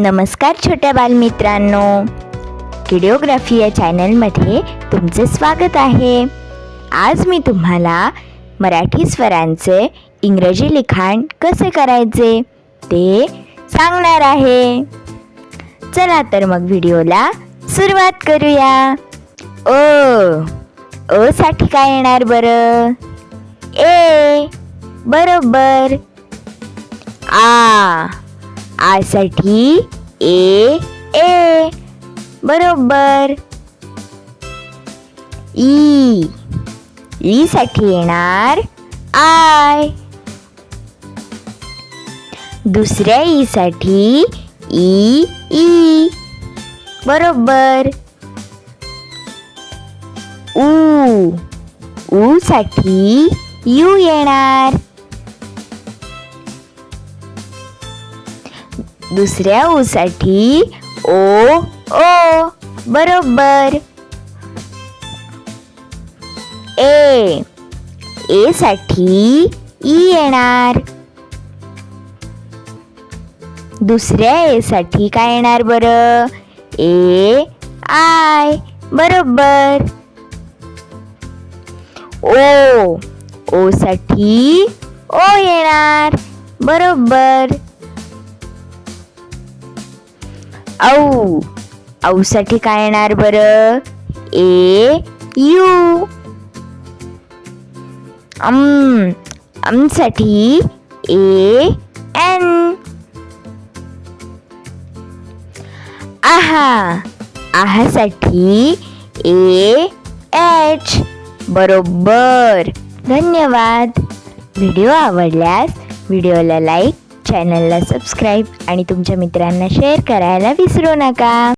नमस्कार छोट्या बालमित्रांनो. किडिओग्राफी या चॅनलमध्ये तुमचे स्वागत आहे. आज मी तुम्हाला मराठी स्वरांचे इंग्रजी लिखाण कसे करायचे ते सांगणार आहे. चला तर मग व्हिडिओला सुरुवात करूया. ओ ओ साठी काय येणार बरं? ए बरोबर. आ आसाठी ए ए. बरोबर. ई. ई साठी येणार आय. दुसऱ्या ई साठी ई ई. बरोबर. ऊ ऊ साठी यू येणार. दुसऱ्या ऊसाठी ओ ओ बरोबर. ए ए साठी ई येणार. दुसऱ्या ए साठी काय येणार बरं? ए आय बरोबर. ओ ओ साठी ओ येणार बरोबर. औ. औसाठी काय येणार बरं? A U. अम अमसाठी ए एन. आहा. आहासाठी ए एच. बरोबर. धन्यवाद. व्हिडिओ आवडल्यास व्हिडिओला लाईक चॅनलला सबस्क्राईब आणि तुमच्या मित्रांना शेअर करायला विसरू नका.